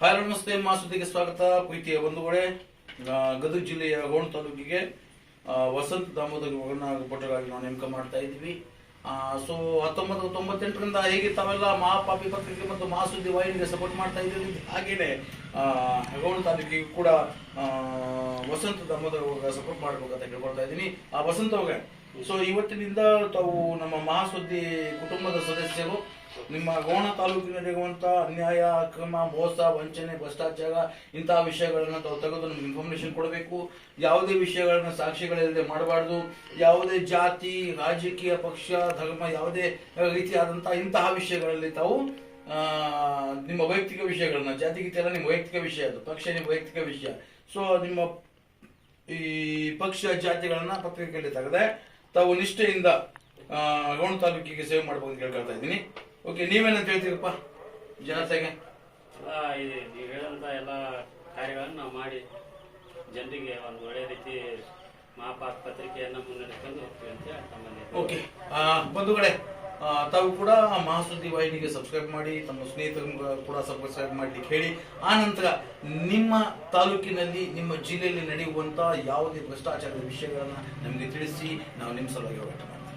Hi ನಮಸ್ತೆ. ಮಾಸುದಿಗೆ ಸ್ವಾಗತ. ಪ್ರೀತಿಯ ಬಂಧುಗಳೇ ಗದಗ ಜಿಲ್ಲೆಯ ಗೋಣ ತಾಲೂಕಿಗೆ ವಸಂತ ದಾಮೋದರ ಪಟ್ಟಗಾಗಿ ನಾವು ನೇಮಕ ಮಾಡ್ತಾ ಇದ್ವಿ ಸೊ ಹತ್ತೊಂಬತ್ತು ತೊಂಬತ್ತೆಂಟರಿಂದ ಹೇಗೆ ತಾವೆಲ್ಲ ಮಹಾಪಾಪಿ ಪತ್ರಿಕೆ ಮತ್ತು ಮಹಾಸುದ್ದಿ ವಾಹಿನಿಗೆ ಸಪೋರ್ಟ್ ಮಾಡ್ತಾ ಇದ್ದೀವಿ ಹಾಗೇನೆ ಗೋಣ ತಾಲೂಕಿಗೆ ಕೂಡ ವಸಂತ ದಾಮೋದರ ಸಪೋರ್ಟ್ ಮಾಡ್ಬೇಕಂತ ಕೇಳ್ಕೊಳ್ತಾ ಇದ್ದೀನಿ. ಆ ವಸಂತ ಅವ್ರೆ ಸೊ ಇವತ್ತಿನಿಂದ ತಾವು ನಮ್ಮ ಮಹಾಸುದ್ದಿ ಕುಟುಂಬದ ಸದಸ್ಯರು, ನಿಮ್ಮ ಗೋಣ ತಾಲೂಕಿನಲ್ಲಿರುವಂತ ಅನ್ಯಾಯ, ಅಕ್ರಮ, ಮೋಸ, ವಂಚನೆ, ಭ್ರಷ್ಟಾಚಾರ ಇಂತಹ ವಿಷಯಗಳನ್ನ ತಾವು ತೆಗೆದು ನಮ್ಗೆ ಇನ್ಫಾರ್ಮೇಶನ್ ಕೊಡಬೇಕು. ಯಾವುದೇ ವಿಷಯಗಳನ್ನ ಸಾಕ್ಷಿಗಳಿಲ್ಲದೆ ಮಾಡಬಾರ್ದು. ಯಾವುದೇ ಜಾತಿ, ರಾಜಕೀಯ ಪಕ್ಷ, ಧರ್ಮ, ಯಾವುದೇ ರೀತಿಯಾದಂತಹ ಇಂತಹ ವಿಷಯಗಳಲ್ಲಿ ತಾವು ನಿಮ್ಮ ವೈಯಕ್ತಿಕ ವಿಷಯಗಳನ್ನ, ಜಾತಿ, ಗೀತಿ ನಿಮ್ಮ ವೈಯಕ್ತಿಕ ವಿಷಯ ಅದು. ಪಕ್ಷ ನಿಮ್ಮ ವೈಯಕ್ತಿಕ ವಿಷಯ. ಸೊ ನಿಮ್ಮ ಈ ಪಕ್ಷ ಜಾತಿಗಳನ್ನ ಪತ್ರಿಕೆಯಲ್ಲಿ ತೆಗೆದೆ. ತಾವು ನಿಷ್ಠೆಯಿಂದ ಗೌಣ ತಾಲೂಕಿಗೆ ಸೇವೆ ಮಾಡ್ಬೋದು ಅಂತ ಕೇಳ್ಕೊಳ್ತಾ ಇದ್ದೀನಿ. ಓಕೆ ನೀವೇನಂತ ಹೇಳ್ತೀರಪ್ಪ ಜನತೆಗೆ? ಎಲ್ಲ ಇದೆ ನೀವು ಹೇಳಿದಂಥ ಎಲ್ಲ ಕಾರ್ಯಗಳನ್ನು ನಾವು ಮಾಡಿ ಜನರಿಗೆ ಒಂದು ಒಳ್ಳೆಯ ರೀತಿ ಮಹಾಪಾಪ ಪತ್ರಿಕೆಯನ್ನು ಮುನ್ನಡೆಸ್ಕೊಂಡು ಹೋಗ್ತೀವಿ ಅಂತ ತಮ್ಮಲ್ಲಿ. ಓಕೆ ಬಂಧುಗಳೇ ತಾವು ಕೂಡ ಮಹಾಸುದ್ದಿ ವಾಹಿನಿಗೆ ಸಬ್ಸ್ಕ್ರೈಬ್ ಮಾಡಿ, ತಮ್ಮ ಸ್ನೇಹಿತರು ಕೂಡ ಸಬ್ಸ್ಕ್ರೈಬ್ ಮಾಡ್ಲಿಕ್ಕೆ ಹೇಳಿ. ಆ ನಂತರ ನಿಮ್ಮ ತಾಲೂಕಿನಲ್ಲಿ, ನಿಮ್ಮ ಜಿಲ್ಲೆಯಲ್ಲಿ ನಡೆಯುವಂತ ಯಾವುದೇ ಭ್ರಷ್ಟಾಚಾರದ ವಿಷಯಗಳನ್ನು ನಮಗೆ ತಿಳಿಸಿ, ನಾವು ನಿಮ್ಮ ಸಲುವಾಗಿ ಹೋರಾಟ ಮಾಡ್ತೀವಿ.